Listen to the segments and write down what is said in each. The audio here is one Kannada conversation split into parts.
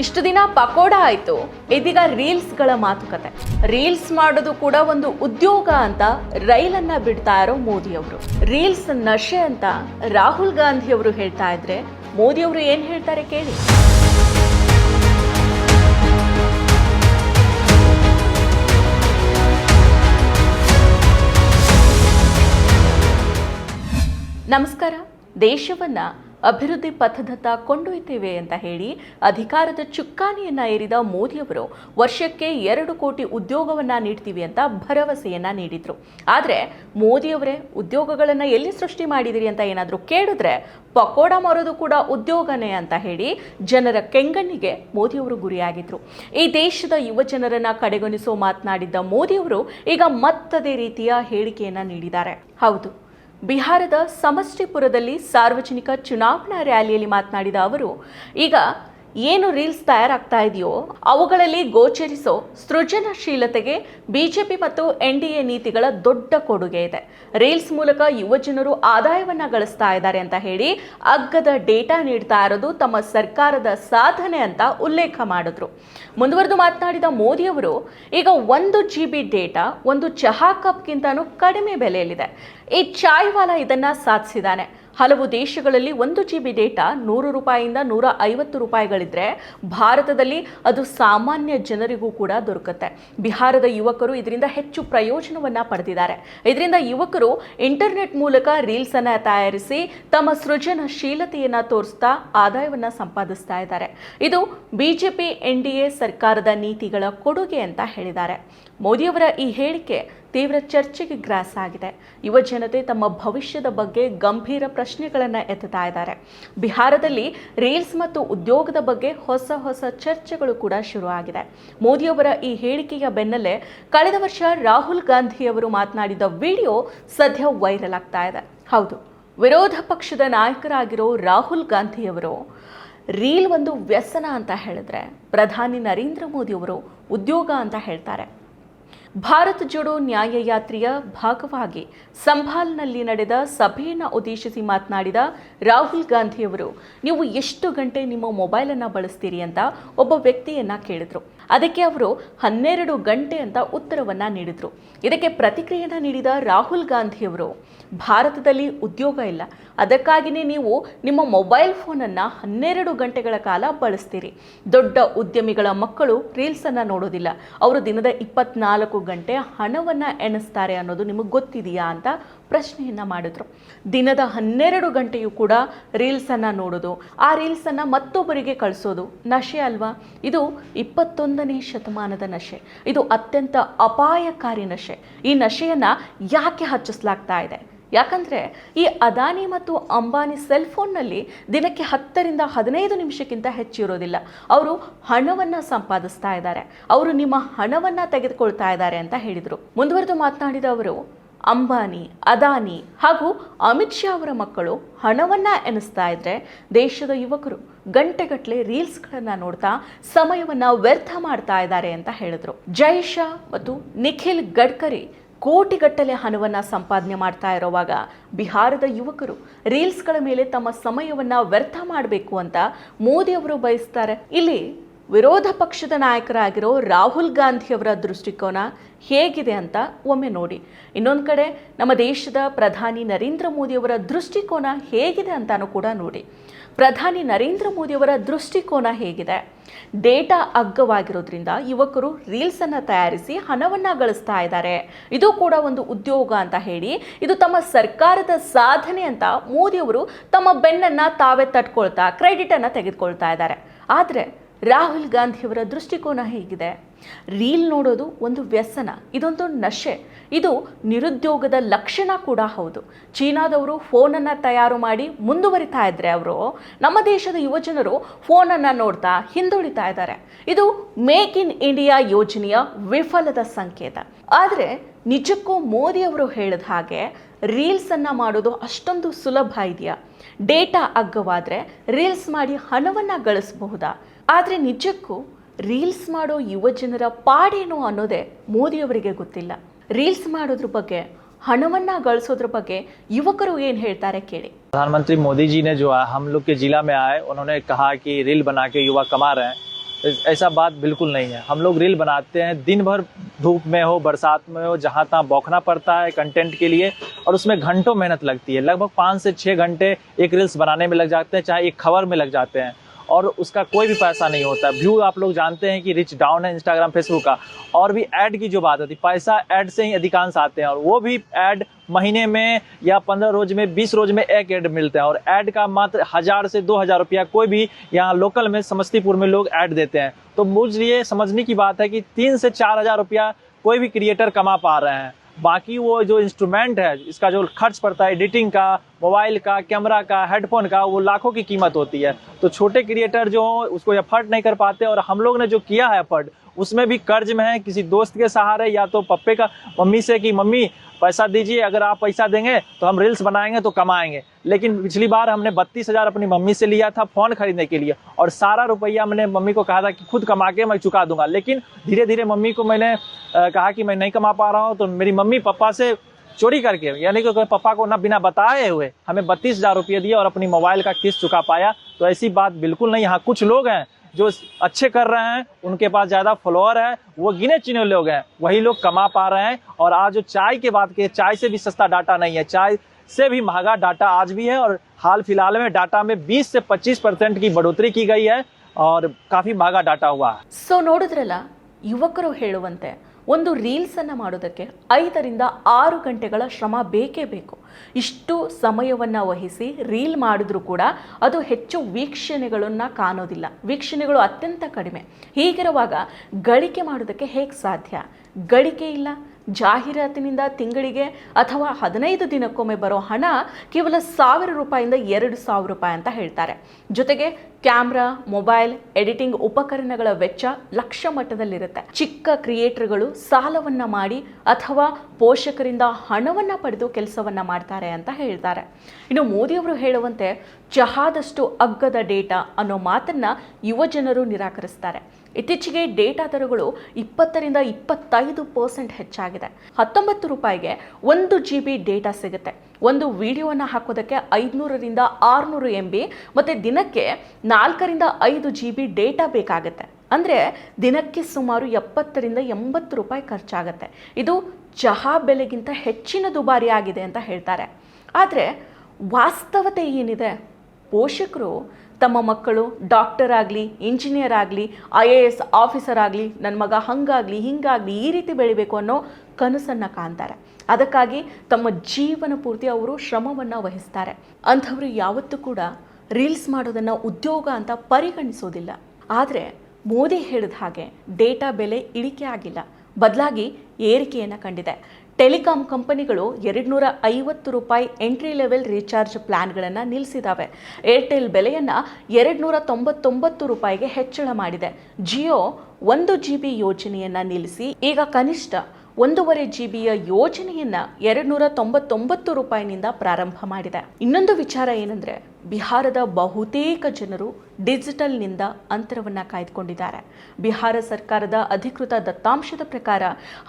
ಇಷ್ಟು ದಿನ ಪಕೋಡ ಆಯ್ತು. ಇದೀಗ ರೀಲ್ಸ್ಗಳ ಮಾತುಕತೆ. ರೀಲ್ಸ್ ಮಾಡೋದು ಕೂಡ ಒಂದು ಉದ್ಯೋಗ ಅಂತ ರೈಲನ್ನ ಬಿಡ್ತಾ ಇರೋ ಮೋದಿ ಅವರು ರೀಲ್ಸ್ ನಶೆ ಅಂತ ರಾಹುಲ್ ಗಾಂಧಿ ಅವರು ಹೇಳ್ತಾ ಇದ್ರೆ ಮೋದಿ ಅವರು ಏನ್ ಹೇಳ್ತಾರೆ ಕೇಳಿ. ನಮಸ್ಕಾರ. ದೇಶವನ್ನ ಅಭಿವೃದ್ಧಿ ಪಥದತ್ತ ಕೊಂಡೊಯ್ತೇವೆ ಅಂತ ಹೇಳಿ ಅಧಿಕಾರದ ಚುಕ್ಕಾಣಿಯನ್ನ ಏರಿದ ಮೋದಿಯವರು ವರ್ಷಕ್ಕೆ ಎರಡು ಕೋಟಿ ಉದ್ಯೋಗವನ್ನ ನೀಡ್ತೀವಿ ಅಂತ ಭರವಸೆಯನ್ನ ನೀಡಿದ್ರು. ಆದರೆ ಮೋದಿಯವರೇ ಉದ್ಯೋಗಗಳನ್ನು ಎಲ್ಲಿ ಸೃಷ್ಟಿ ಮಾಡಿದಿರಿ ಅಂತ ಏನಾದರೂ ಕೇಳಿದ್ರೆ ಪಕೋಡ ಮಾರೋದು ಕೂಡ ಉದ್ಯೋಗನೇ ಅಂತ ಹೇಳಿ ಜನರ ಕೆಂಗಣ್ಣಿಗೆ ಮೋದಿಯವರು ಗುರಿಯಾಗಿದ್ರು. ಈ ದೇಶದ ಯುವ ಜನರನ್ನ ಕಡೆಗಣಿಸೋ ಮಾತನಾಡಿದ್ದ ಮೋದಿಯವರು ಈಗ ಮತ್ತದೇ ರೀತಿಯ ಹೇಳಿಕೆಯನ್ನ ನೀಡಿದ್ದಾರೆ. ಹೌದು. ಬಿಹಾರದ ಸಮಷ್ಟಿಪುರದಲ್ಲಿ ಸಾರ್ವಜನಿಕ ಚುನಾವಣಾ ರ್ಯಾಲಿಯಲ್ಲಿ ಮಾತನಾಡಿದ ಅವರು ಈಗ ಏನು ರೀಲ್ಸ್ ತಯಾರಾಗ್ತಾ ಇದೆಯೋ, ಅವುಗಳಲ್ಲಿ ಗೋಚರಿಸೋ ಸೃಜನಶೀಲತೆಗೆ ಬಿಜೆಪಿ ಮತ್ತು ಎನ್ ಡಿ ಎ ನೀತಿಗಳ ದೊಡ್ಡ ಕೊಡುಗೆ ಇದೆ. ರೀಲ್ಸ್ ಮೂಲಕ ಯುವಜನರು ಆದಾಯವನ್ನು ಗಳಿಸ್ತಾ ಇದ್ದಾರೆ ಅಂತ ಹೇಳಿ ಅಗ್ಗದ ಡೇಟಾ ನೀಡ್ತಾ ಇರೋದು ತಮ್ಮ ಸರ್ಕಾರದ ಸಾಧನೆ ಅಂತ ಉಲ್ಲೇಖ ಮಾಡಿದ್ರು. ಮುಂದುವರೆದು ಮಾತನಾಡಿದ ಮೋದಿಯವರು, ಈಗ ಒಂದು ಜಿ ಬಿ ಡೇಟಾ, ಒಂದು ಚಹಾ ಕಪ್ಗಿಂತನೂ ಕಡಿಮೆ ಬೆಲೆಯಲ್ಲಿದೆ. ಈ ಚಾಯ್ವಾಲಾ ಇದನ್ನು ಸಾಧಿಸಿದ್ದಾನೆ. ಹಲವು ದೇಶಗಳಲ್ಲಿ ಒಂದು ಜಿ ಬಿ ಡೇಟಾ ನೂರು ರೂಪಾಯಿಯಿಂದ ನೂರ ಐವತ್ತು ರೂಪಾಯಿಗಳಿದ್ರೆ ಭಾರತದಲ್ಲಿ ಅದು ಸಾಮಾನ್ಯ ಜನರಿಗೂ ಕೂಡ ದೊರಕುತ್ತೆ. ಬಿಹಾರದ ಯುವಕರು ಇದರಿಂದ ಹೆಚ್ಚು ಪ್ರಯೋಜನವನ್ನ ಪಡೆದಿದ್ದಾರೆ. ಇದರಿಂದ ಯುವಕರು ಇಂಟರ್ನೆಟ್ ಮೂಲಕ ರೀಲ್ಸ್ ಅನ್ನ ತಯಾರಿಸಿ ತಮ್ಮ ಸೃಜನಶೀಲತೆಯನ್ನು ತೋರಿಸ್ತಾ ಆದಾಯವನ್ನ ಸಂಪಾದಿಸ್ತಾ ಇದ್ದಾರೆ. ಇದು ಬಿಜೆಪಿ ಎನ್ ಡಿ ಎ ಸರ್ಕಾರದ ನೀತಿಗಳ ಕೊಡುಗೆ ಅಂತ ಹೇಳಿದ್ದಾರೆ. ಮೋದಿಯವರ ಈ ಹೇಳಿಕೆ ತೀವ್ರ ಚರ್ಚೆಗೆ ಗ್ರಾಸ ಆಗಿದೆ. ಯುವ ಜನತೆ ತಮ್ಮ ಭವಿಷ್ಯದ ಬಗ್ಗೆ ಗಂಭೀರ ಪ್ರಶ್ನೆಗಳನ್ನು ಎತ್ತುತ್ತಾ ಇದ್ದಾರೆ. ಬಿಹಾರದಲ್ಲಿ ರೀಲ್ಸ್ ಮತ್ತು ಉದ್ಯೋಗದ ಬಗ್ಗೆ ಹೊಸ ಹೊಸ ಚರ್ಚೆಗಳು ಕೂಡ ಶುರುವಾಗಿದೆ ಮೋದಿಯವರ ಈ ಹೇಳಿಕೆಯ ಬೆನ್ನಲ್ಲೇ ಕಳೆದ ವರ್ಷ ರಾಹುಲ್ ಗಾಂಧಿಯವರು ಮಾತನಾಡಿದ ವಿಡಿಯೋ ಸದ್ಯ ವೈರಲ್ ಆಗ್ತಾ ಇದೆ. ಹೌದು, ವಿರೋಧ ಪಕ್ಷದ ನಾಯಕರಾಗಿರೋ ರಾಹುಲ್ ಗಾಂಧಿಯವರು ರೀಲ್ ಒಂದು ವ್ಯಸನ ಅಂತ ಹೇಳಿದ್ರೆ ಪ್ರಧಾನಿ ನರೇಂದ್ರ ಮೋದಿಯವರು ಉದ್ಯೋಗ ಅಂತ ಹೇಳ್ತಾರೆ. ಭಾರತ್ ಜೋಡೋ ನ್ಯಾಯಯಾತ್ರೆಯ ಭಾಗವಾಗಿ ಸಂಭಾಲ್ನಲ್ಲಿ ನಡೆದ ಸಭೆಯನ್ನು ಉದ್ದೇಶಿಸಿ ಮಾತನಾಡಿದ ರಾಹುಲ್ ಗಾಂಧಿಯವರು, ನೀವು ಎಷ್ಟು ಗಂಟೆ ನಿಮ್ಮ ಮೊಬೈಲನ್ನು ಬಳಸ್ತೀರಿ ಅಂತ ಒಬ್ಬ ವ್ಯಕ್ತಿಯನ್ನು ಕೇಳಿದ್ರು. ಅದಕ್ಕೆ ಅವರು ಹನ್ನೆರಡು ಗಂಟೆ ಅಂತ ಉತ್ತರವನ್ನು ನೀಡಿದರು. ಇದಕ್ಕೆ ಪ್ರತಿಕ್ರಿಯೆಯನ್ನು ನೀಡಿದ ರಾಹುಲ್ ಗಾಂಧಿಯವರು, ಭಾರತದಲ್ಲಿ ಉದ್ಯೋಗ ಇಲ್ಲ. ಅದಕ್ಕಾಗಿಯೇ ನೀವು ನಿಮ್ಮ ಮೊಬೈಲ್ ಫೋನನ್ನು ಹನ್ನೆರಡು ಗಂಟೆಗಳ ಕಾಲ ಬಳಸ್ತೀರಿ. ದೊಡ್ಡ ಉದ್ಯಮಿಗಳ ಮಕ್ಕಳು ರೀಲ್ಸನ್ನು ನೋಡೋದಿಲ್ಲ. ಅವರು ದಿನದ ಇಪ್ಪತ್ನಾಲ್ಕು ಗಂಟೆ ಹಣವನ್ನು ಎಣಿಸ್ತಾರೆ ಅನ್ನೋದು ನಿಮಗೆ ಗೊತ್ತಿದೆಯಾ? ಅಂತ ಪ್ರಶ್ನೆಯನ್ನು ಮಾಡಿದ್ರು. ದಿನದ ಹನ್ನೆರಡು ಗಂಟೆಯೂ ಕೂಡ ರೀಲ್ಸನ್ನು ನೋಡೋದು, ಆ ರೀಲ್ಸನ್ನು ಮತ್ತೊಬ್ಬರಿಗೆ ಕಳಿಸೋದು ನಶೆ ಅಲ್ವಾ? ಇದು ಇಪ್ಪತ್ತೊಂದನೇ ಶತಮಾನದ ನಶೆ. ಇದು ಅತ್ಯಂತ ಅಪಾಯಕಾರಿ ನಶೆ. ಈ ನಶೆಯನ್ನು ಯಾಕೆ ಹಚ್ಚಿಸ್ಲಾಗ್ತಾ ಇದೆ? ಯಾಕಂದರೆ ಈ ಅದಾನಿ ಮತ್ತು ಅಂಬಾನಿ ಸೆಲ್ ಫೋನ್ನಲ್ಲಿ ದಿನಕ್ಕೆ ಹತ್ತರಿಂದ ಹದಿನೈದು ನಿಮಿಷಕ್ಕಿಂತ ಹೆಚ್ಚಿರೋದಿಲ್ಲ ಅವರು ಹಣವನ್ನು ಸಂಪಾದಿಸ್ತಾ ಇದ್ದಾರೆ. ಅವರು ನಿಮ್ಮ ಹಣವನ್ನು ತೆಗೆದುಕೊಳ್ತಾ ಇದ್ದಾರೆ ಅಂತ ಹೇಳಿದರು. ಮುಂದುವರೆದು ಮಾತನಾಡಿದ ಅವರು ಅಂಬಾನಿ, ಅದಾನಿ ಹಾಗೂ ಅಮಿತ್ ಶಾ ಅವರ ಮಕ್ಕಳು ಹಣವನ್ನ ಎನಿಸ್ತಾ ಇದ್ದರೆ ದೇಶದ ಯುವಕರು ಗಂಟೆಗಟ್ಟಲೆ ರೀಲ್ಸ್ಗಳನ್ನು ನೋಡ್ತಾ ಸಮಯವನ್ನ ವ್ಯರ್ಥ ಮಾಡ್ತಾ ಇದ್ದಾರೆ ಅಂತ ಹೇಳಿದ್ರು. ಜೈ ಶಾ ಮತ್ತು ನಿಖಿಲ್ ಗಡ್ಕರಿ ಕೋಟಿಗಟ್ಟಲೆ ಹಣವನ್ನ ಸಂಪಾದನೆ ಮಾಡ್ತಾ ಇರೋವಾಗ ಬಿಹಾರದ ಯುವಕರು ರೀಲ್ಸ್ಗಳ ಮೇಲೆ ತಮ್ಮ ಸಮಯವನ್ನ ವ್ಯರ್ಥ ಮಾಡಬೇಕು ಅಂತ ಮೋದಿ ಅವರು ಬಯಸ್ತಾರೆ. ಇಲ್ಲಿ ವಿರೋಧ ಪಕ್ಷದ ನಾಯಕರಾಗಿರೋ ರಾಹುಲ್ ಗಾಂಧಿಯವರ ದೃಷ್ಟಿಕೋನ ಹೇಗಿದೆ ಅಂತ ಒಮ್ಮೆ ನೋಡಿ. ಇನ್ನೊಂದು ಕಡೆ ನಮ್ಮ ದೇಶದ ಪ್ರಧಾನಿ ನರೇಂದ್ರ ಮೋದಿಯವರ ದೃಷ್ಟಿಕೋನ ಹೇಗಿದೆ ಅಂತಾನೂ ಕೂಡ ನೋಡಿ. ಪ್ರಧಾನಿ ನರೇಂದ್ರ ಮೋದಿಯವರ ದೃಷ್ಟಿಕೋನ ಹೇಗಿದೆ? ಡೇಟಾ ಅಗ್ಗವಾಗಿರೋದ್ರಿಂದ ಯುವಕರು ರೀಲ್ಸನ್ನು ತಯಾರಿಸಿ ಹಣವನ್ನು ಗಳಿಸ್ತಾ ಇದ್ದಾರೆ. ಇದು ಕೂಡ ಒಂದು ಉದ್ಯೋಗ ಅಂತ ಹೇಳಿ, ಇದು ತಮ್ಮ ಸರ್ಕಾರದ ಸಾಧನೆ ಅಂತ ಮೋದಿಯವರು ತಮ್ಮ ಬೆನ್ನನ್ನು ತಾವೇ ತಟ್ಕೊಳ್ತಾ, ಕ್ರೆಡಿಟನ್ನು ತೆಗೆದುಕೊಳ್ತಾ ಇದ್ದಾರೆ. ಆದರೆ ರಾಹುಲ್ ಗಾಂಧಿಯವರ ದೃಷ್ಟಿಕೋನ ಹೇಗಿದೆ. ರೀಲ್ ನೋಡೋದು ಒಂದು ವ್ಯಸನ, ಇದೊಂದು ನಶೆ, ಇದು ನಿರುದ್ಯೋಗದ ಲಕ್ಷಣ ಕೂಡ ಹೌದು. ಚೀನಾದವರು ಫೋನನ್ನು ತಯಾರು ಮಾಡಿ ಮುಂದುವರಿತಾ ಇದ್ದರೆ ಅವರು, ನಮ್ಮ ದೇಶದ ಯುವಜನರು ಫೋನನ್ನು ನೋಡ್ತಾ ಹಿಂದುಳಿತಾ ಇದ್ದಾರೆ. ಇದು ಮೇಕ್ ಇನ್ ಇಂಡಿಯಾ ಯೋಜನೆಯ ವಿಫಲದ ಸಂಕೇತ. ಆದರೆ ನಿಜಕ್ಕೂ ಮೋದಿಯವರು ಹೇಳಿದ ಹಾಗೆ ರೀಲ್ಸನ್ನು ಮಾಡೋದು ಅಷ್ಟೊಂದು ಸುಲಭ ಇದೆಯಾ? ಡೇಟಾ ಅಗ್ಗವಾದರೆ ರೀಲ್ಸ್ ಮಾಡಿ ಹಣವನ್ನು ಗಳಿಸಬಹುದಾ? ಆದರೆ ನಿಜಕ್ಕೂ ರೀಲ್ಸ್ ಮಾಡೋ ಯುವ ಜನರ ಪಾಡೇನು ಅನ್ನೋದೇ ಮೋದಿಯವರಿಗೆ ಗೊತ್ತಿಲ್ಲ ರೀಲ್ಸ್ ಮಾಡೋದ್ರ ಬಗ್ಗೆ ಹಣವನ್ನ ಗಳಿಸೋದ್ರ ಬಗ್ಗೆ ಯುವಕರು ಏನು ಹೇಳ್ತಾರೆ ಕೇಳಿ प्रधानमंत्री मोदी जी ने जो है हम लोग के जिला में आए उन्होंने कहा कि रील बना के युवा कमा रहे हैं ऐ- ऐसा बात बिल्कुल नहीं है हम लोग रील बनाते हैं दिन भर धूप में हो बरसात में हो जहाँ तहाँ बौखना पड़ता है कंटेंट के लिए और उसमें घंटों मेहनत लगती है लगभग पाँच से छः घंटे एक रील्स बनाने में लग जाते हैं चाहे एक खबर में लग जाते हैं और उसका कोई भी पैसा नहीं होता। व्यू आप लोग जानते हैं कि रिच डाउन है इंस्टाग्राम फेसबुक का। और भी ऐड की जो बात होती है पैसा ऐड से ही अधिकांश आते हैं और वो भी ऐड महीने में या पंद्रह रोज में, बीस रोज में एक ऐड मिलते हैं। और ऐड का मात्र हज़ार से दो हज़ार रुपया कोई भी यहाँ लोकल में समस्तीपुर में लोग ऐड देते हैं। तो मुझ लिए समझने की बात है कि तीन से चार हज़ार रुपया कोई भी क्रिएटर कमा पा रहे हैं। बाकी वो जो इंस्ट्रूमेंट है इसका जो खर्च पड़ता है एडिटिंग का मोबाइल का कैमरा का हेडफोन का वो लाखों की कीमत होती है। तो छोटे क्रिएटर जो हों, उसको एफर्ट नहीं कर पाते और हम लोग ने जो किया है एफर्ट उसमें भी कर्ज में है, किसी दोस्त के सहारे या तो पप्पे का, मम्मी से कि, मम्मी, पैसा दीजिए, अगर आप पैसा देंगे तो हम रील्स बनाएँगे तो कमाएँगे। लेकिन पिछली बार हमने बत्तीस हज़ार अपनी मम्मी से लिया था फ़ोन खरीदने के लिए और सारा रुपया मैंने मम्मी को कहा था कि खुद कमा के मैं चुका दूँगा। लेकिन धीरे धीरे मम्मी को मैंने कहा कि मैं नहीं कमा पा रहा हूँ तो मेरी मम्मी पापा से चोरी करके, यानी कि पापा को ना बिना बताए हुए हमें बत्तीस हज़ार रुपये दिए और अपनी मोबाइल का किस्त चुका पाया। तो ऐसी बात बिल्कुल नहीं, यहाँ कुछ लोग हैं जो अच्छे कर रहे हैं उनके पास ज्यादा फॉलोअर है वो गिने चुने लोग हैं वही लोग कमा पा रहे हैं और आज जो चाय की बात की चाय से भी सस्ता डाटा नहीं है चाय से भी महंगा डाटा आज भी है और हाल फिलहाल में डाटा में 20 से 25 परसेंट की बढ़ोतरी की गई है और काफी महंगा डाटा हुआ है ಸೊ ನೋಡಿದ್ರಲ್ಲ ಯುವಕರು ಹೇಳುವಂತೆ ಒಂದು ರೀಲ್ಸನ್ನು ಮಾಡೋದಕ್ಕೆ ಐದರಿಂದ ಆರು ಗಂಟೆಗಳ ಶ್ರಮ ಬೇಕೇ ಬೇಕು. ಇಷ್ಟು ಸಮಯವನ್ನು ವಹಿಸಿ ರೀಲ್ ಮಾಡಿದ್ರೂ ಕೂಡ ಅದು ಹೆಚ್ಚು ವೀಕ್ಷಣೆಗಳನ್ನು ಕಾಣೋದಿಲ್ಲ. ವೀಕ್ಷಣೆಗಳು ಅತ್ಯಂತ ಕಡಿಮೆ. ಹೀಗಿರುವಾಗ ಗಳಿಕೆ ಮಾಡೋದಕ್ಕೆ ಹೇಗೆ ಸಾಧ್ಯ? ಗಳಿಕೆ ಇಲ್ಲ. ಜಾಹೀರಾತಿನಿಂದ ತಿಂಗಳಿಗೆ ಅಥವಾ ಹದಿನೈದು ದಿನಕ್ಕೊಮ್ಮೆ ಬರೋ ಹಣ ಕೇವಲ ಸಾವಿರ ರೂಪಾಯಿಂದ ಎರಡು ಸಾವಿರ ರೂಪಾಯಿ ಅಂತ ಹೇಳ್ತಾರೆ. ಜೊತೆಗೆ ಕ್ಯಾಮ್ರಾ, ಮೊಬೈಲ್, ಎಡಿಟಿಂಗ್ ಉಪಕರಣಗಳ ವೆಚ್ಚ ಲಕ್ಷ ಮಟ್ಟದಲ್ಲಿರುತ್ತೆ. ಚಿಕ್ಕ ಕ್ರಿಯೇಟರ್ಗಳು ಸಾಲವನ್ನ ಮಾಡಿ ಅಥವಾ ಪೋಷಕರಿಂದ ಹಣವನ್ನ ಪಡೆದು ಕೆಲಸವನ್ನ ಮಾಡ್ತಾರೆ ಅಂತ ಹೇಳ್ತಾರೆ. ಇನ್ನು ಮೋದಿಯವರು ಹೇಳುವಂತೆ, ಚಹಾದಷ್ಟು ಅಗ್ಗದ ಡೇಟಾ ಅನ್ನೋ ಮಾತನ್ನ ಯುವ ಜನರು ನಿರಾಕರಿಸ್ತಾರೆ. ಇತ್ತೀಚೆಗೆ ಡೇಟಾ ದರಗಳು ಇಪ್ಪತ್ತರಿಂದ ಇಪ್ಪತ್ತೈದು ಪರ್ಸೆಂಟ್ ಹೆಚ್ಚಾಗಿದೆ. ಹತ್ತೊಂಬತ್ತು ರೂಪಾಯಿಗೆ ಒಂದು ಜಿ ಬಿ ಡೇಟಾ ಸಿಗುತ್ತೆ. ಒಂದು ವಿಡಿಯೋನ ಹಾಕೋದಕ್ಕೆ ಐದುನೂರರಿಂದ ಆರುನೂರು ಎಂ ಬಿ ಮತ್ತು ದಿನಕ್ಕೆ ನಾಲ್ಕರಿಂದ ಐದು ಜಿ ಬಿ ಡೇಟಾ ಬೇಕಾಗುತ್ತೆ. ಅಂದರೆ ದಿನಕ್ಕೆ ಸುಮಾರು ಎಪ್ಪತ್ತರಿಂದ ಎಂಬತ್ತು ರೂಪಾಯಿ ಖರ್ಚಾಗುತ್ತೆ. ಇದು ಚಹಾ ಬೆಲೆಗಿಂತ ಹೆಚ್ಚಿನ ದುಬಾರಿ ಆಗಿದೆ ಅಂತ ಹೇಳ್ತಾರೆ. ಆದರೆ ವಾಸ್ತವತೆ ಏನಿದೆ? ಪೋಷಕರು ತಮ್ಮ ಮಕ್ಕಳು ಡಾಕ್ಟರ್ ಆಗಲಿ, ಇಂಜಿನಿಯರ್ ಆಗಲಿ, ಐ ಎ ಎಸ್ ಆಫೀಸರ್ ಆಗಲಿ ನನ್ನ ಮಗ ಹಂಗಾಗಲಿ, ಹಿಂಗಾಗಲಿ ಈ ರೀತಿ ಬೆಳಿಬೇಕು ಅನ್ನೋ ಕನಸನ್ನು ಕಾಣ್ತಾರೆ. ಅದಕ್ಕಾಗಿ ತಮ್ಮ ಜೀವನ ಪೂರ್ತಿ ಅವರು ಶ್ರಮವನ್ನು ವಹಿಸ್ತಾರೆ. ಅಂಥವರು ಯಾವತ್ತೂ ಕೂಡ ರೀಲ್ಸ್ ಮಾಡೋದನ್ನು ಉದ್ಯೋಗ ಅಂತ ಪರಿಗಣಿಸೋದಿಲ್ಲ. ಆದರೆ ಮೋದಿ ಹೇಳಿದ ಹಾಗೆ ಡೇಟಾ ಬೆಲೆ ಇಳಿಕೆ ಆಗಿಲ್ಲ. ಬದಲಾಗಿ ಏರಿಕೆಯನ್ನು ಕಂಡಿದೆ. ಟೆಲಿಕಾಂ ಕಂಪನಿಗಳು ಎರಡುನೂರ ಐವತ್ತು ರೂಪಾಯಿ ಎಂಟ್ರಿ ಲೆವೆಲ್ ರೀಚಾರ್ಜ್ ಪ್ಲಾನ್ಗಳನ್ನು ನಿಲ್ಲಿಸಿದ್ದಾವೆ ಏರ್ಟೆಲ್ ಬೆಲೆಯನ್ನು ಎರಡುನೂರ ತೊಂಬತ್ತೊಂಬತ್ತು ರೂಪಾಯಿಗೆ ಹೆಚ್ಚಳ ಮಾಡಿದೆ. ಜಿಯೋ ಒಂದು ಜಿ ಬಿ ಯೋಜನೆಯನ್ನು ನಿಲ್ಲಿಸಿ, ಈಗ ಕನಿಷ್ಠ ಒಂದೂವರೆ ಜಿ ಬಿಯ ಯೋಜನೆಯನ್ನು ಎರಡುನೂರ ತೊಂಬತ್ತೊಂಬತ್ತು ರೂಪಾಯಿನಿಂದ ಪ್ರಾರಂಭ ಮಾಡಿದೆ. ಇನ್ನೊಂದು ವಿಚಾರ ಏನಂದ್ರೆ ಬಿಹಾರದ ಬಹುತೇಕ ಜನರು ಡಿಜಿಟಲ್ನಿಂದ ಅಂತರವನ್ನು ಕಾಯ್ದುಕೊಂಡಿದ್ದಾರೆ. ಬಿಹಾರ ಸರ್ಕಾರದ ಅಧಿಕೃತ ದತ್ತಾಂಶದ ಪ್ರಕಾರ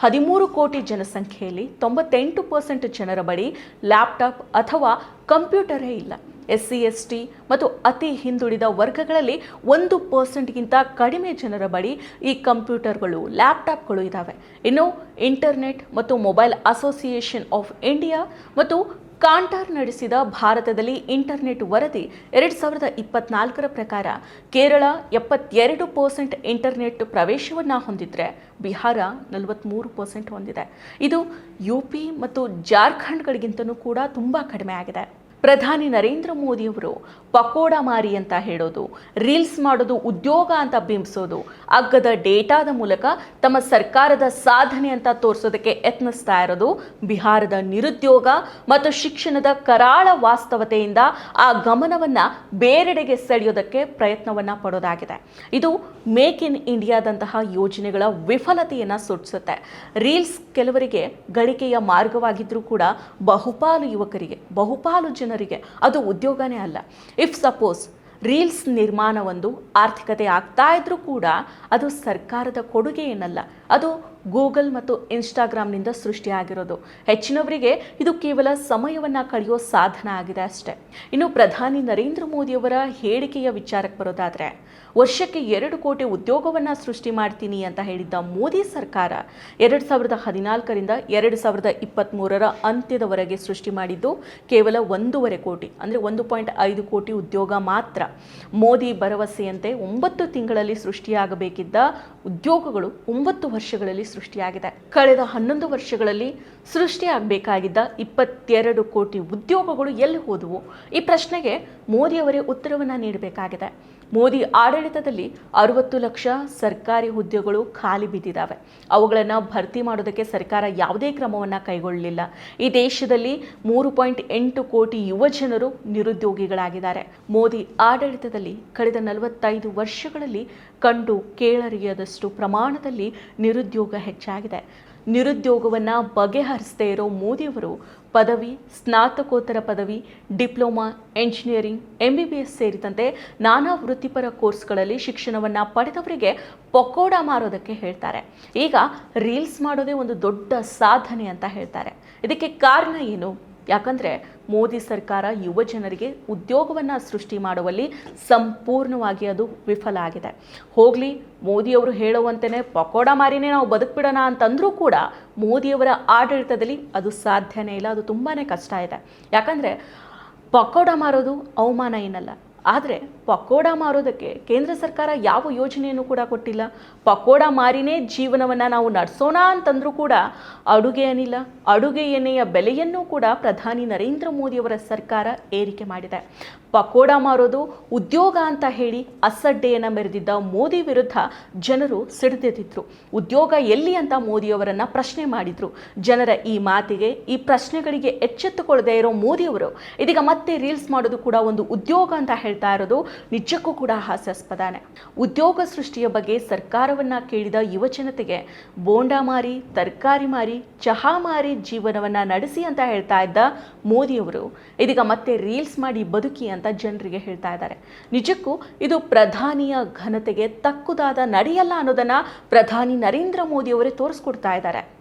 ಹದಿಮೂರು ಕೋಟಿ ಜನಸಂಖ್ಯೆಯಲ್ಲಿ ತೊಂಬತ್ತೆಂಟು ಪರ್ಸೆಂಟ್ ಜನರ ಬಳಿ ಲ್ಯಾಪ್ಟಾಪ್ ಅಥವಾ ಕಂಪ್ಯೂಟರೇ ಇಲ್ಲ. ಎಸ್ ಸಿ ಎಸ್ ಟಿ ಮತ್ತು ಅತಿ ಹಿಂದುಳಿದ ವರ್ಗಗಳಲ್ಲಿ ಒಂದು ಪರ್ಸೆಂಟ್ಗಿಂತ ಕಡಿಮೆ ಜನರ ಬಳಿ ಈ ಕಂಪ್ಯೂಟರ್ಗಳು, ಲ್ಯಾಪ್ಟಾಪ್ಗಳು ಇದ್ದಾವೆ ಇನ್ನು ಇಂಟರ್ನೆಟ್ ಮತ್ತು ಮೊಬೈಲ್ ಅಸೋಸಿಯೇಷನ್ ಆಫ್ ಇಂಡಿಯಾ ಮತ್ತು ಕಾಂಟಾರ್ ನಡೆಸಿದ ಭಾರತದಲ್ಲಿ ಇಂಟರ್ನೆಟ್ ವರದಿ ಎರಡು ಸಾವಿರದ ಇಪ್ಪತ್ನಾಲ್ಕರ ಪ್ರಕಾರ ಕೇರಳ ಎಪ್ಪತ್ತೆರಡು ಪರ್ಸೆಂಟ್ ಇಂಟರ್ನೆಟ್ ಪ್ರವೇಶವನ್ನು ಹೊಂದಿದ್ರೆ ಬಿಹಾರ ನಲವತ್ತ್ಮೂರು ಪರ್ಸೆಂಟ್ ಹೊಂದಿದೆ. ಇದು ಯು ಪಿ ಮತ್ತು ಜಾರ್ಖಂಡ್ಗಳಿಗಿಂತಲೂ ಕೂಡ ತುಂಬ ಕಡಿಮೆ ಆಗಿದೆ. ಪ್ರಧಾನಿ ನರೇಂದ್ರ ಮೋದಿಯವರು ಪಕೋಡ ಮಾರಿ ಅಂತ ಹೇಳೋದು, ರೀಲ್ಸ್ ಮಾಡೋದು, ಉದ್ಯೋಗ ಅಂತ ಬಿಂಬಿಸೋದು ಅಗ್ಗದ ಡೇಟಾದ ಮೂಲಕ ತಮ್ಮ ಸರ್ಕಾರದ ಸಾಧನೆ ಅಂತ ತೋರಿಸೋದಕ್ಕೆ ಯತ್ನಿಸ್ತಾ ಇರೋದು ಬಿಹಾರದ ನಿರುದ್ಯೋಗ ಮತ್ತು ಶಿಕ್ಷಣದ ಕರಾಳ ವಾಸ್ತವತೆಯಿಂದ ಆ ಗಮನವನ್ನು ಬೇರೆಡೆಗೆ ಸೆಳೆಯೋದಕ್ಕೆ ಪ್ರಯತ್ನವನ್ನು ಪಡೋದಾಗಿದೆ. ಇದು ಮೇಕ್ ಇನ್ ಇಂಡಿಯಾದಂತಹ ಯೋಜನೆಗಳ ವಿಫಲತೆಯನ್ನು ಸೂಚಿಸುತ್ತೆ. ರೀಲ್ಸ್ ಕೆಲವರಿಗೆ ಗಳಿಕೆಯ ಮಾರ್ಗವಾಗಿದ್ದರೂ ಕೂಡ ಬಹುಪಾಲು ಯುವಕರಿಗೆ, ಬಹುಪಾಲು ಜನರಿಗೆ ಅದು ಉದ್ಯೋಗನೇ ಅಲ್ಲ. ಇಫ್ ಸಪೋಸ್ ರೀಲ್ಸ್ ನಿರ್ಮಾಣ ಒಂದು ಆರ್ಥಿಕತೆ ಆಗ್ತಾ ಇದ್ರೂ ಕೂಡ ಅದು ಸರ್ಕಾರದ ಕೊಡುಗೆ ಏನಲ್ಲ ಅದು ಗೂಗಲ್ ಮತ್ತು ಇನ್ಸ್ಟಾಗ್ರಾಮ್ನಿಂದ ಸೃಷ್ಟಿಯಾಗಿರೋದು. ಹೆಚ್ಚಿನವರಿಗೆ ಇದು ಕೇವಲ ಸಮಯವನ್ನ ಕಳೆಯೋ ಸಾಧನ ಆಗಿದೆ ಅಷ್ಟೇ. ಇನ್ನು ಪ್ರಧಾನಿ ನರೇಂದ್ರ ಮೋದಿಯವರ ಹೇಳಿಕೆಯ ವಿಚಾರಕ್ಕೆ ಬರೋದಾದರೆ, ವರ್ಷಕ್ಕೆ ಎರಡು ಕೋಟಿ ಉದ್ಯೋಗವನ್ನ ಸೃಷ್ಟಿ ಮಾಡ್ತೀನಿ ಅಂತ ಹೇಳಿದ್ದ ಮೋದಿ ಸರ್ಕಾರ ಎರಡು ಸಾವಿರದ ಹದಿನಾಲ್ಕರಿಂದ ಎರಡು ಸಾವಿರದ ಇಪ್ಪತ್ತ್ಮೂರರ ಅಂತ್ಯದವರೆಗೆ ಸೃಷ್ಟಿ ಮಾಡಿದ್ದು ಕೇವಲ ಒಂದೂವರೆ ಕೋಟಿ, ಅಂದರೆ ಒಂದು ಪಾಯಿಂಟ್ ಐದು ಕೋಟಿ ಉದ್ಯೋಗ ಮಾತ್ರ. ಮೋದಿ ಭರವಸೆಯಂತೆ ಒಂಬತ್ತು ತಿಂಗಳಲ್ಲಿ ಸೃಷ್ಟಿಯಾಗಬೇಕಿದ್ದ ಉದ್ಯೋಗಗಳು ಒಂಬತ್ತು ವರ್ಷಗಳಲ್ಲಿ ಸೃಷ್ಟಿಯಾಗಿದೆ. ಕಳೆದ ಹನ್ನೊಂದು ವರ್ಷಗಳಲ್ಲಿ ಸೃಷ್ಟಿಯಾಗಬೇಕಾಗಿದ್ದ ಇಪ್ಪತ್ತೆರಡು ಕೋಟಿ ಉದ್ಯೋಗಗಳು ಎಲ್ಲಿ ಹೋದವು? ಈ ಪ್ರಶ್ನೆಗೆ ಮೋದಿಯವರೇ ಉತ್ತರವನ್ನು ನೀಡಬೇಕಾಗಿದೆ. ಮೋದಿ ಆಡಳಿತದಲ್ಲಿ ಅರವತ್ತು ಲಕ್ಷ ಸರ್ಕಾರಿ ಹುದ್ದೆಗಳು ಖಾಲಿ ಬಿದ್ದಿದ್ದಾವೆ ಅವುಗಳನ್ನು ಭರ್ತಿ ಮಾಡೋದಕ್ಕೆ ಸರ್ಕಾರ ಯಾವುದೇ ಕ್ರಮವನ್ನು ಕೈಗೊಳ್ಳಲಿಲ್ಲ. ಈ ದೇಶದಲ್ಲಿ ಮೂರು ಪಾಯಿಂಟ್ ಎಂಟು ಕೋಟಿ ಯುವಜನರು ನಿರುದ್ಯೋಗಿಗಳಾಗಿದ್ದಾರೆ. ಮೋದಿ ಆಡಳಿತದಲ್ಲಿ ಕಳೆದ ನಲವತ್ತೈದು ವರ್ಷಗಳಲ್ಲಿ ಕಂಡು ಕೇಳರಿಯದಷ್ಟು ಪ್ರಮಾಣದಲ್ಲಿ ನಿರುದ್ಯೋಗ ಹೆಚ್ಚಾಗಿದೆ. ನಿರುದ್ಯೋಗವನ್ನು ಬಗೆಹರಿಸದೇ ಇರೋ ಮೋದಿಯವರು ಪದವಿ, ಸ್ನಾತಕೋತ್ತರ ಪದವಿ, ಡಿಪ್ಲೊಮಾ, ಎಂಜಿನಿಯರಿಂಗ್, ಎಂಬಿಬಿಎಸ್ ಸೇರಿದಂತೆ ನಾನಾ ವೃತ್ತಿಪರ ಕೋರ್ಸ್ಗಳಲ್ಲಿ ಶಿಕ್ಷಣವನ್ನು ಪಡೆದವರಿಗೆ ಪಕೋಡ ಮಾರೋದಕ್ಕೆ ಹೇಳ್ತಾರೆ. ಈಗ ರೀಲ್ಸ್ ಮಾಡೋದೇ ಒಂದು ದೊಡ್ಡ ಸಾಧನೆ ಅಂತ ಹೇಳ್ತಾರೆ. ಇದಕ್ಕೆ ಕಾರಣ ಏನು? ಯಾಕಂದರೆ ಮೋದಿ ಸರ್ಕಾರ ಯುವ ಜನರಿಗೆ ಉದ್ಯೋಗವನ್ನು ಸೃಷ್ಟಿ ಮಾಡುವಲ್ಲಿ ಸಂಪೂರ್ಣವಾಗಿ ಅದು ವಿಫಲ ಆಗಿದೆ. ಹೋಗಲಿ, ಮೋದಿಯವರು ಹೇಳುವಂತೆಯೇ ಪಕೋಡ ಮಾರಿನೇ ನಾವು ಬದುಕ್ಬಿಡೋಣ ಅಂತಂದರೂ ಕೂಡ ಮೋದಿಯವರ ಆಡಳಿತದಲ್ಲಿ ಅದು ಸಾಧ್ಯನೇ ಇಲ್ಲ, ಅದು ತುಂಬಾ ಕಷ್ಟ ಇದೆ. ಯಾಕಂದರೆ ಪಕೋಡ ಮಾರೋದು ಅವಮಾನ ಏನಲ್ಲ. ಆದರೆ ಪಕೋಡ ಮಾರೋದಕ್ಕೆ ಕೇಂದ್ರ ಸರ್ಕಾರ ಯಾವ ಯೋಜನೆಯನ್ನು ಕೂಡ ಕೊಟ್ಟಿಲ್ಲ. ಪಕೋಡ ಮಾರಿನೇ ಜೀವನವನ್ನು ನಾವು ನಡೆಸೋಣ ಅಂತಂದರೂ ಕೂಡ ಅಡುಗೆ ಅನಿಲ, ಅಡುಗೆ ಎಣ್ಣೆಯ ಬೆಲೆಯನ್ನು ಕೂಡ ಪ್ರಧಾನಿ ನರೇಂದ್ರ ಮೋದಿಯವರ ಸರ್ಕಾರ ಏರಿಕೆ ಮಾಡಿದೆ. ಪಕೋಡ ಮಾರೋದು ಉದ್ಯೋಗ ಅಂತ ಹೇಳಿ ಅಸಡ್ಡೆಯನ್ನು ಮೆರೆದಿದ್ದ ಮೋದಿ ವಿರುದ್ಧ ಜನರು ಸಿಡಿದೆದ್ದಿದ್ರು ಉದ್ಯೋಗ ಎಲ್ಲಿ ಅಂತ ಮೋದಿಯವರನ್ನು ಪ್ರಶ್ನೆ ಮಾಡಿದ್ರು. ಜನರ ಈ ಮಾತಿಗೆ, ಈ ಪ್ರಶ್ನೆಗಳಿಗೆ ಎಚ್ಚೆತ್ತುಕೊಳ್ಳದೆ ಇರೋ ಮೋದಿಯವರು ಇದೀಗ ಮತ್ತೆ ರೀಲ್ಸ್ ಮಾಡೋದು ಕೂಡ ಒಂದು ಉದ್ಯೋಗ ಅಂತ ಹೇಳ್ತಾ ಇರೋದು ನಿಜಕ್ಕೂ ಕೂಡ ಹಾಸ್ಯಾಸ್ಪದಾನೆ. ಉದ್ಯೋಗ ಸೃಷ್ಟಿಯ ಬಗ್ಗೆ ಸರ್ಕಾರವನ್ನ ಕೇಳಿದ ಯುವಜನತೆಗೆ ಬೋಂಡಾ ಮಾರಿ, ತರಕಾರಿ ಮಾರಿ, ಚಹಾ ಮಾರಿ ಜೀವನವನ್ನ ನಡೆಸಿ ಅಂತ ಹೇಳ್ತಾ ಇದ್ದ ಮೋದಿಯವರು ಇದೀಗ ಮತ್ತೆ ರೀಲ್ಸ್ ಮಾಡಿ ಬದುಕಿ ಅಂತ ಜನರಿಗೆ ಹೇಳ್ತಾ ಇದ್ದಾರೆ. ನಿಜಕ್ಕೂ ಇದು ಪ್ರಧಾನಿಯ ಘನತೆಗೆ ತಕ್ಕುದಾದ ನಡೆಯಲ್ಲ ಅನ್ನೋದನ್ನ ಪ್ರಧಾನಿ ನರೇಂದ್ರ ಮೋದಿಯವರೇ ತೋರಿಸ್ಕೊಡ್ತಾ ಇದ್ದಾರೆ.